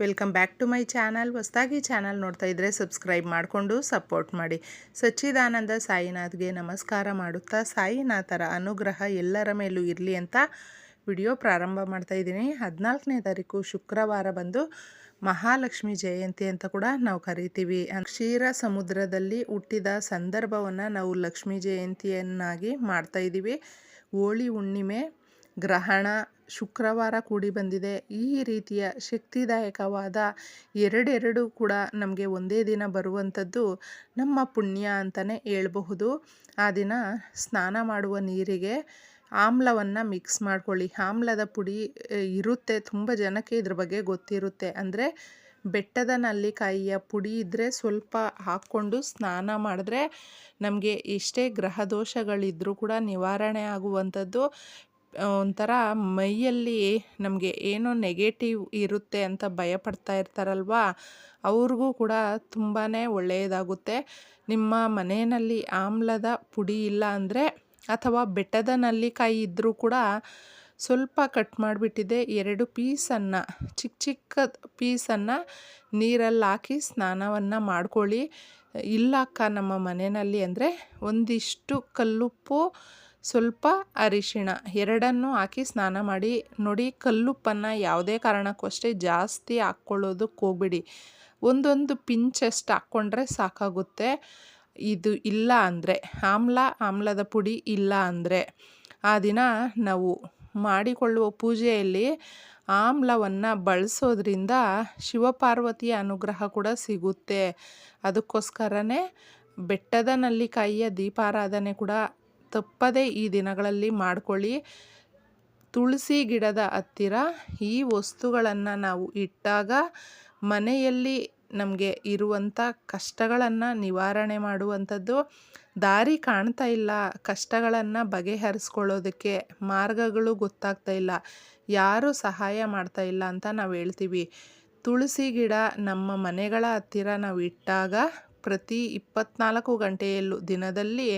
Welcome back to my channel. ಹೊಸದಾಗಿ channel ನೋಡ್ತಾ ಇದ್ದರೆ ಸಬ್ಸ್ಕ್ರೈಬ್ ಮಾಡಿಕೊಂಡು ಸಪೋರ್ಟ್ ಮಾಡಿ. ಸಚ್ಚಿದಾನಂದ ಸಾಯಿನಾಥ್ಗೆ ನಮಸ್ಕಾರ ಮಾಡುತ್ತಾ ಸಾಯಿನಾಥರ ಅನುಗ್ರಹ ಎಲ್ಲರ ಮೇಲೂ ಇರಲಿ ಅಂತ ವಿಡಿಯೋ ಪ್ರಾರಂಭ ಮಾಡ್ತಾ ಇದ್ದೀನಿ. ಹದಿನಾಲ್ಕನೇ ತಾರೀಕು ಶುಕ್ರವಾರ ಬಂದು ಮಹಾಲಕ್ಷ್ಮಿ ಜಯಂತಿ ಅಂತ ಕೂಡ ನಾವು ಕರಿತೀವಿ. ಕ್ಷೀರ ಸಮುದ್ರದಲ್ಲಿ ಹುಟ್ಟಿದ ಸಂದರ್ಭವನ್ನು ನಾವು ಲಕ್ಷ್ಮೀ ಜಯಂತಿಯನ್ನಾಗಿ ಮಾಡ್ತಾ ಇದ್ದೀವಿ. ಹೋಳಿ ಹುಣ್ಣಿಮೆ ಗ್ರಹಣ ಶುಕ್ರವಾರ ಕೂಡಿ ಬಂದಿದೆ. ಈ ರೀತಿಯ ಶಕ್ತಿದಾಯಕವಾದ ಎರಡೆರಡು ಕೂಡ ನಮಗೆ ಒಂದೇ ದಿನ ಬರುವಂಥದ್ದು ನಮ್ಮ ಪುಣ್ಯ ಅಂತಲೇ ಹೇಳ್ಬಹುದು. ಆ ದಿನ ಸ್ನಾನ ಮಾಡುವ ನೀರಿಗೆ ಆಮ್ಲವನ್ನು ಮಿಕ್ಸ್ ಮಾಡ್ಕೊಳ್ಳಿ. ಆಮ್ಲದ ಪುಡಿ ಇರುತ್ತೆ. ತುಂಬ ಜನಕ್ಕೆ ಇದ್ರ ಬಗ್ಗೆ ಗೊತ್ತಿರುತ್ತೆ. ಅಂದರೆ ಬೆಟ್ಟದ ನಲ್ಲಿಕಾಯಿಯ ಪುಡಿ ಇದ್ದರೆ ಸ್ವಲ್ಪ ಹಾಕ್ಕೊಂಡು ಸ್ನಾನ ಮಾಡಿದ್ರೆ ನಮಗೆ ಎಷ್ಟೇ ಗ್ರಹ ದೋಷಗಳಿದ್ದರೂ ಕೂಡ ನಿವಾರಣೆ ಆಗುವಂಥದ್ದು. ಒಂಥರ ಮೈಯಲ್ಲಿ ನಮಗೆ ಏನೋ ನೆಗೆಟಿವ್ ಇರುತ್ತೆ ಅಂತ ಭಯಪಡ್ತಾ ಇರ್ತಾರಲ್ವಾ? ಅವ್ರಿಗೂ ಕೂಡ ತುಂಬಾ ಒಳ್ಳೆಯದಾಗುತ್ತೆ. ನಿಮ್ಮ ಮನೆಯಲ್ಲಿ ಆಮ್ಲದ ಪುಡಿ ಇಲ್ಲ ಅಂದರೆ ಅಥವಾ ಬೆಟ್ಟದ ನಲ್ಲಿಕಾಯಿ ಇದ್ದರೂ ಕೂಡ ಸ್ವಲ್ಪ ಕಟ್ ಮಾಡಿಬಿಟ್ಟಿದೆ. ಎರಡು ಪೀಸನ್ನು ಚಿಕ್ಕ ಚಿಕ್ಕ ಪೀಸನ್ನು ನೀರಲ್ಲಿ ಹಾಕಿ ಸ್ನಾನವನ್ನು ಮಾಡ್ಕೊಳ್ಳಿ. ಇಲ್ಲ ಅಕ್ಕ, ನಮ್ಮ ಮನೆಯಲ್ಲಿ ಅಂದರೆ ಒಂದಿಷ್ಟು ಕಲ್ಲುಪ್ಪು ಸ್ವಲ್ಪ ಅರಿಶಿಣ ಎರಡನ್ನು ಹಾಕಿ ಸ್ನಾನ ಮಾಡಿ, ನೋಡಿ ಕಲ್ಲುಪ್ಪನ್ನು ಯಾವುದೇ ಕಾರಣಕ್ಕೂ ಅಷ್ಟೇ ಜಾಸ್ತಿ ಹಾಕ್ಕೊಳ್ಳೋದಕ್ಕೆ ಹೋಗ್ಬಿಡಿ. ಒಂದೊಂದು ಪಿಂಚಷ್ಟು ಹಾಕ್ಕೊಂಡ್ರೆ ಸಾಕಾಗುತ್ತೆ. ಇದು ಇಲ್ಲ ಅಂದರೆ, ಆಮ್ಲ, ಆಮ್ಲದ ಪುಡಿ ಇಲ್ಲ ಅಂದರೆ, ಆ ದಿನ ನಾವು ಮಾಡಿಕೊಳ್ಳುವ ಪೂಜೆಯಲ್ಲಿ ಆಮ್ಲವನ್ನು ಬಳಸೋದ್ರಿಂದ ಶಿವಪಾರ್ವತಿಯ ಅನುಗ್ರಹ ಕೂಡ ಸಿಗುತ್ತೆ. ಅದಕ್ಕೋಸ್ಕರನೇ ಬೆಟ್ಟದ ನಲ್ಲಿಕಾಯಿಯ ದೀಪಾರಾಧನೆ ಕೂಡ ತಪ್ಪದೇ ಈ ದಿನಗಳಲ್ಲಿ ಮಾಡಿಕೊಳ್ಳಿ. ತುಳಸಿ ಗಿಡದ ಹತ್ತಿರ ಈ ವಸ್ತುಗಳನ್ನು ನಾವು ಇಟ್ಟಾಗ ಮನೆಯಲ್ಲಿ ನಮಗೆ ಇರುವಂಥ ಕಷ್ಟಗಳನ್ನು ನಿವಾರಣೆ ಮಾಡುವಂಥದ್ದು. ದಾರಿ ಕಾಣ್ತಾ ಇಲ್ಲ. ಕಷ್ಟಗಳನ್ನು ಬಗೆಹರಿಸ್ಕೊಳ್ಳೋದಕ್ಕೆ ಮಾರ್ಗಗಳು ಗೊತ್ತಾಗ್ತಾ ಇಲ್ಲ. ಯಾರೂ ಸಹಾಯ ಮಾಡ್ತಾ ಇಲ್ಲ ಅಂತ ನಾವು ಹೇಳ್ತೀವಿ. ತುಳಸಿ ಗಿಡ ನಮ್ಮ ಮನೆಗಳ ಹತ್ತಿರ ನಾವು ಇಟ್ಟಾಗ ಪ್ರತಿ ಇಪ್ಪತ್ನಾಲ್ಕು ಗಂಟೆಯಲ್ಲೂ ದಿನದಲ್ಲಿ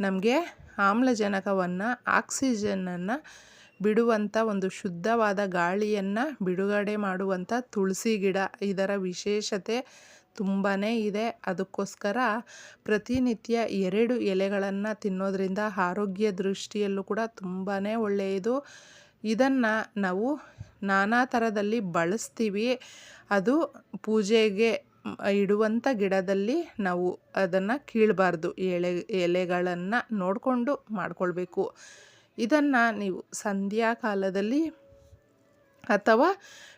ನಮಗೆ ಆಮ್ಲಜನಕವನ್ನು, ಆಕ್ಸಿಜನನ್ನು ಬಿಡುವಂಥ ಒಂದು ಶುದ್ಧವಾದ ಗಾಳಿಯನ್ನು ಬಿಡುಗಡೆ ಮಾಡುವಂಥ ತುಳಸಿ ಗಿಡ. ಇದರ ವಿಶೇಷತೆ ತುಂಬಾ ಇದೆ. ಅದಕ್ಕೋಸ್ಕರ ಪ್ರತಿನಿತ್ಯ ಎರಡು ಎಲೆಗಳನ್ನು ತಿನ್ನೋದ್ರಿಂದ ಆರೋಗ್ಯ ದೃಷ್ಟಿಯಲ್ಲೂ ಕೂಡ ತುಂಬಾ ಒಳ್ಳೆಯದು. ಇದನ್ನು ನಾವು ನಾನಾ ಥರದಲ್ಲಿ ಬಳಸ್ತೀವಿ. ಅದು ಪೂಜೆಗೆ ಇಡುವಂಥ ಗಿಡದಲ್ಲಿ ನಾವು ಅದನ್ನು ಕೀಳಬಾರ್ದು. ಎಳೆ, ಎಲೆಗಳನ್ನು ನೋಡಿಕೊಂಡು ಮಾಡಿಕೊಳ್ಬೇಕು. ಇದನ್ನು ನೀವು ಸಂಧ್ಯಾ ಕಾಲದಲ್ಲಿ ಅಥವಾ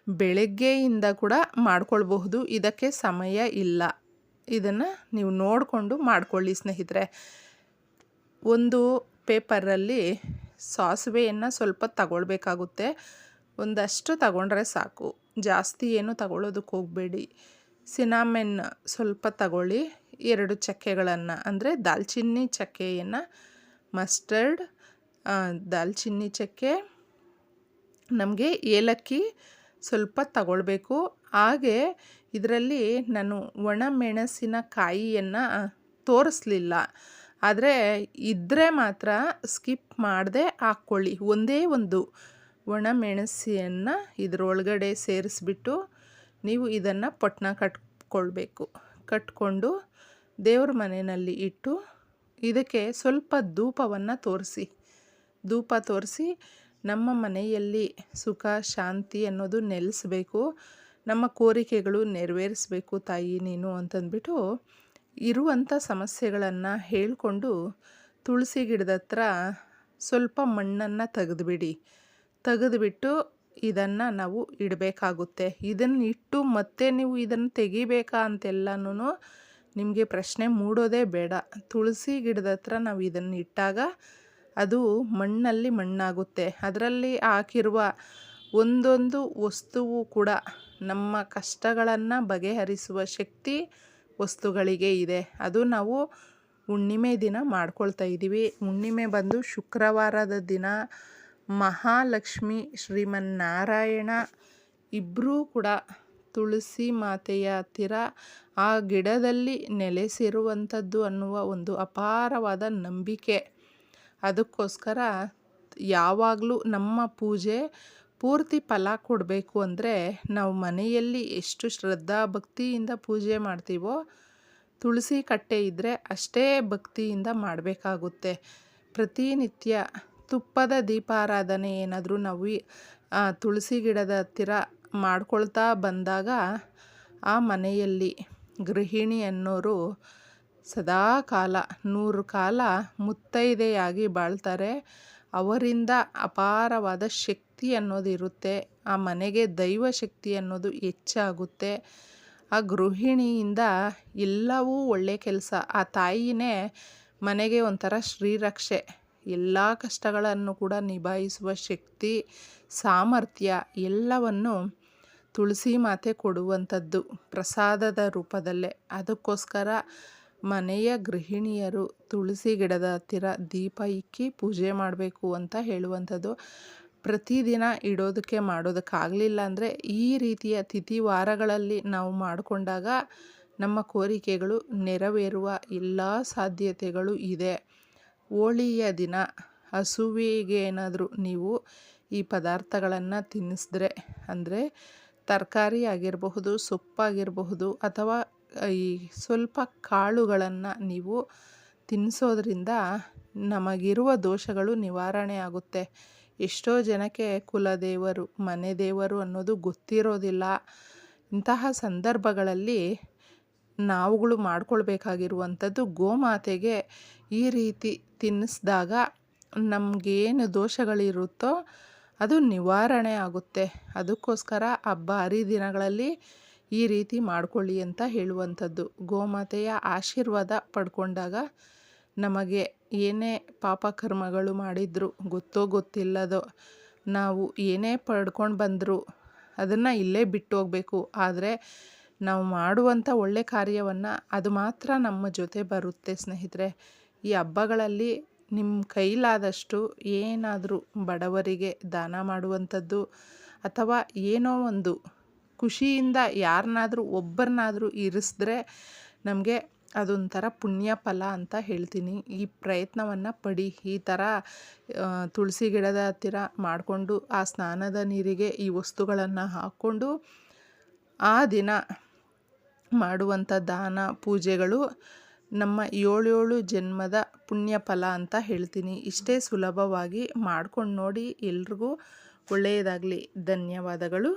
ಬೆಳಗ್ಗೆಯಿಂದ ಕೂಡ ಮಾಡ್ಕೊಳ್ಬಹುದು. ಇದಕ್ಕೆ ಸಮಯ ಇಲ್ಲ. ಇದನ್ನು ನೀವು ನೋಡಿಕೊಂಡು ಮಾಡಿಕೊಳ್ಳಿ ಸ್ನೇಹಿತರೆ. ಒಂದು ಪೇಪರಲ್ಲಿ ಸಾಸಿವೆಯನ್ನು ಸ್ವಲ್ಪ ತಗೊಳ್ಬೇಕಾಗುತ್ತೆ. ಒಂದಷ್ಟು ತಗೊಂಡ್ರೆ ಸಾಕು. ಜಾಸ್ತಿ ಏನು ತಗೊಳ್ಳೋದಕ್ಕೆ ಹೋಗಬೇಡಿ. ಸಿನಾಮೆನ್ ಸ್ವಲ್ಪ ತಗೊಳ್ಳಿ. ಎರಡು ಚಕ್ಕೆಗಳನ್ನು, ಅಂದರೆ ದಾಲ್ಚಿನ್ನಿ ಚಕ್ಕೆಯನ್ನು, ಮಸ್ಟರ್ಡ್ ದಾಲ್ಚಿನ್ನಿ ಚಕ್ಕೆ, ನಮಗೆ ಏಲಕ್ಕಿ ಸ್ವಲ್ಪ ತಗೊಳ್ಬೇಕು. ಹಾಗೆ ಇದರಲ್ಲಿ ನಾನು ಒಣ ಮೆಣಸಿನ ಕಾಯಿಯನ್ನು ತೋರಿಸ್ಲಿಲ್ಲ. ಆದರೆ ಇದ್ದರೆ ಮಾತ್ರ ಸ್ಕಿಪ್ ಮಾಡದೆ ಹಾಕ್ಕೊಳ್ಳಿ. ಒಂದೇ ಒಂದು ಒಣ ಮೆಣಸಿಯನ್ನು ಇದರೊಳಗಡೆ ಸೇರಿಸ್ಬಿಟ್ಟು ನೀವು ಇದನ್ನು ಪೊಟ್ಟನ ಕಟ್ಕೊಳ್ಬೇಕು. ಕಟ್ಕೊಂಡು ದೇವ್ರ ಮನೆಯಲ್ಲಿ ಇಟ್ಟು ಇದಕ್ಕೆ ಸ್ವಲ್ಪ ಧೂಪವನ್ನು ತೋರಿಸಿ. ಧೂಪ ತೋರಿಸಿ ನಮ್ಮ ಮನೆಯಲ್ಲಿ ಸುಖ, ಶಾಂತಿ ಅನ್ನೋದು ನೆಲೆಸಬೇಕು. ನಮ್ಮ ಕೋರಿಕೆಗಳು ನೆರವೇರಿಸ್ಬೇಕು ತಾಯಿ ನೀನು ಅಂತಂದ್ಬಿಟ್ಟು ಇರುವಂಥ ಸಮಸ್ಯೆಗಳನ್ನು ಹೇಳಿಕೊಂಡು ತುಳಸಿ ಗಿಡದ ಹತ್ರ ಸ್ವಲ್ಪ ಮಣ್ಣನ್ನು ತೆಗೆದುಬಿಡಿ. ತೆಗೆದುಬಿಟ್ಟು ಇದನ್ನು ನಾವು ಇಡಬೇಕಾಗುತ್ತೆ. ಇದನ್ನು ಇಟ್ಟು ಮತ್ತೆ ನೀವು ಇದನ್ನು ತೆಗಿಬೇಕಾ ಅಂತೆಲ್ಲನೂ ನಿಮಗೆ ಪ್ರಶ್ನೆ ಮೂಡೋದೇ ಬೇಡ. ತುಳಸಿ ಗಿಡದ ಹತ್ರ ನಾವು ಇದನ್ನು ಇಟ್ಟಾಗ ಅದು ಮಣ್ಣಲ್ಲಿ ಮಣ್ಣಾಗುತ್ತೆ. ಅದರಲ್ಲಿ ಹಾಕಿರುವ ಒಂದೊಂದು ವಸ್ತುವು ಕೂಡ ನಮ್ಮ ಕಷ್ಟಗಳನ್ನು ಬಗೆಹರಿಸುವ ಶಕ್ತಿ ವಸ್ತುಗಳಿಗೆ ಇದೆ. ಅದು ನಾವು ಹುಣ್ಣಿಮೆ ದಿನ ಮಾಡ್ಕೊಳ್ತಾ ಇದ್ದೀವಿ. ಹುಣ್ಣಿಮೆ ಬಂದು ಶುಕ್ರವಾರದ ದಿನ ಮಹಾಲಕ್ಷ್ಮಿ ಶ್ರೀಮನ್ನಾರಾಯಣ ಇಬ್ಬರೂ ಕೂಡ ತುಳಸಿ ಮಾತೆಯ ಹತ್ತಿರ ಆ ಗಿಡದಲ್ಲಿ ನೆಲೆಸಿರುವಂಥದ್ದು ಅನ್ನುವ ಒಂದು ಅಪಾರವಾದ ನಂಬಿಕೆ. ಅದಕ್ಕೋಸ್ಕರ ಯಾವಾಗಲೂ ನಮ್ಮ ಪೂಜೆ ಪೂರ್ತಿ ಫಲ ಕೊಡಬೇಕು ಅಂದರೆ ನಾವು ಮನೆಯಲ್ಲಿ ಎಷ್ಟು ಶ್ರದ್ಧಾ ಭಕ್ತಿಯಿಂದ ಪೂಜೆ ಮಾಡ್ತೀವೋ, ತುಳಸಿ ಕಟ್ಟೆ ಇದ್ದರೆ ಅಷ್ಟೇ ಭಕ್ತಿಯಿಂದ ಮಾಡಬೇಕಾಗುತ್ತೆ. ಪ್ರತಿನಿತ್ಯ ತುಪ್ಪದ ದೀಪಾರಾಧನೆ ಏನಾದರೂ ನಾವು ತುಳಸಿ ಗಿಡದ ಹತ್ತಿರ ಮಾಡ್ಕೊಳ್ತಾ ಬಂದಾಗ ಆ ಮನೆಯಲ್ಲಿ ಗೃಹಿಣಿ ಅನ್ನೋರು ಸದಾ ಕಾಲ, ನೂರು ಕಾಲ ಮುತ್ತೈದೆಯಾಗಿ ಬಾಳ್ತಾರೆ. ಅವರಿಂದ ಅಪಾರವಾದ ಶಕ್ತಿ ಅನ್ನೋದು ಇರುತ್ತೆ. ಆ ಮನೆಗೆ ದೈವ ಶಕ್ತಿ ಅನ್ನೋದು ಹೆಚ್ಚಾಗುತ್ತೆ. ಆ ಗೃಹಿಣಿಯಿಂದ ಎಲ್ಲವೂ ಒಳ್ಳೆ ಕೆಲಸ. ಆ ತಾಯಿನೇ ಮನೆಗೆ ಒಂಥರ ಶ್ರೀರಕ್ಷೆ. ಎಲ್ಲ ಕಷ್ಟಗಳನ್ನು ಕೂಡ ನಿಭಾಯಿಸುವ ಶಕ್ತಿ, ಸಾಮರ್ಥ್ಯ ಎಲ್ಲವನ್ನು ತುಳಸಿ ಮಾತೆ ಕೊಡುವಂಥದ್ದು ಪ್ರಸಾದದ ರೂಪದಲ್ಲೇ. ಅದಕ್ಕೋಸ್ಕರ ಮನೆಯ ಗೃಹಿಣಿಯರು ತುಳಸಿ ಗಿಡದ ಹತ್ತಿರ ದೀಪ ಇಕ್ಕಿ ಪೂಜೆ ಮಾಡಬೇಕು ಅಂತ ಹೇಳುವಂಥದ್ದು. ಪ್ರತಿದಿನ ಇಡೋದಕ್ಕೆ ಮಾಡೋದಕ್ಕಾಗಲಿಲ್ಲ ಅಂದರೆ ಈ ರೀತಿಯ ತಿಥಿ ವಾರಗಳಲ್ಲಿ ನಾವು ಮಾಡಿಕೊಂಡಾಗ ನಮ್ಮ ಕೋರಿಕೆಗಳು ನೆರವೇರುವ ಎಲ್ಲ ಸಾಧ್ಯತೆಗಳು ಇದೆ. ಹೋಳಿಯ ದಿನ ಹಸುವಿಗೆ ಏನಾದರೂ ನೀವು ಈ ಪದಾರ್ಥಗಳನ್ನು ತಿನ್ನಿಸಿದ್ರೆ, ಅಂದರೆ ತರಕಾರಿ ಆಗಿರಬಹುದು ಸೊಪ್ಪಾಗಿರಬಹುದು ಅಥವಾ ಈ ಸ್ವಲ್ಪ ಕಾಳುಗಳನ್ನು ನೀವು ತಿನ್ನಿಸೋದ್ರಿಂದ ನಮಗಿರುವ ದೋಷಗಳು ನಿವಾರಣೆ ಆಗುತ್ತೆ. ಎಷ್ಟೋ ಜನಕ್ಕೆ ಕುಲದೇವರು, ಮನೆ ದೇವರು ಅನ್ನೋದು ಗೊತ್ತಿರೋದಿಲ್ಲ. ಇಂತಹ ಸಂದರ್ಭಗಳಲ್ಲಿ ನಾವುಗಳು ಮಾಡ್ಕೊಳ್ಬೇಕಾಗಿರುವಂಥದ್ದು ಗೋಮಾತೆಗೆ ಈ ರೀತಿ ತಿನ್ನಿಸಿದಾಗ ನಮಗೇನು ದೋಷಗಳಿರುತ್ತೋ ಅದು ನಿವಾರಣೆ ಆಗುತ್ತೆ. ಅದಕ್ಕೋಸ್ಕರ ಹಬ್ಬ ಹರಿದಿನಗಳಲ್ಲಿ ಈ ರೀತಿ ಮಾಡಿಕೊಳ್ಳಿ ಅಂತ ಹೇಳುವಂಥದ್ದು. ಗೋಮಾತೆಯ ಆಶೀರ್ವಾದ ಪಡ್ಕೊಂಡಾಗ ನಮಗೆ ಏನೇ ಪಾಪಕರ್ಮಗಳು ಮಾಡಿದ್ರು ಗೊತ್ತೋ ಗೊತ್ತಿಲ್ಲದೋ ನಾವು ಏನೇ ಪಡ್ಕೊಂಡು ಬಂದರೂ ಅದನ್ನು ಇಲ್ಲೇ ಬಿಟ್ಟು ಹೋಗಬೇಕು. ಆದರೆ ನಾವು ಮಾಡುವಂಥ ಒಳ್ಳೆ ಕಾರ್ಯವನ್ನು ಅದು ಮಾತ್ರ ನಮ್ಮ ಜೊತೆ ಬರುತ್ತೆ ಸ್ನೇಹಿತರೆ. ಈ ಹಬ್ಬಗಳಲ್ಲಿ ನಿಮ್ಮ ಕೈಲಾದಷ್ಟು ಏನಾದರೂ ಬಡವರಿಗೆ ದಾನ ಮಾಡುವಂಥದ್ದು ಅಥವಾ ಏನೋ ಒಂದು ಖುಷಿಯಿಂದ ಯಾರನ್ನಾದರೂ ಒಬ್ಬರನ್ನಾದರೂ ಇರಿಸಿದ್ರೆ ನಮಗೆ ಅದೊಂಥರ ಪುಣ್ಯ ಫಲ ಅಂತ ಹೇಳ್ತೀನಿ. ಈ ಪ್ರಯತ್ನವನ್ನು ಪಡಿ. ಈ ಥರ ತುಳಸಿ ಗಿಡದ ಹತ್ತಿರ ಮಾಡಿಕೊಂಡು ಆ ಸ್ನಾನದ ನೀರಿಗೆ ಈ ವಸ್ತುಗಳನ್ನು ಹಾಕ್ಕೊಂಡು ಆ ದಿನ ಮಾಡುವಂಥ ದಾನ ಪೂಜೆಗಳು ನಮ್ಮ ಏಳೇಳು ಜನ್ಮದ ಪುಣ್ಯ ಫಲ ಅಂತ ಹೇಳ್ತೀನಿ. ಇಷ್ಟೇ ಸುಲಭವಾಗಿ ಮಾಡ್ಕೊಂಡು ನೋಡಿ ಎಲ್ರಿಗೂ ಒಳ್ಳೆಯದಾಗಲಿ. ಧನ್ಯವಾದಗಳು.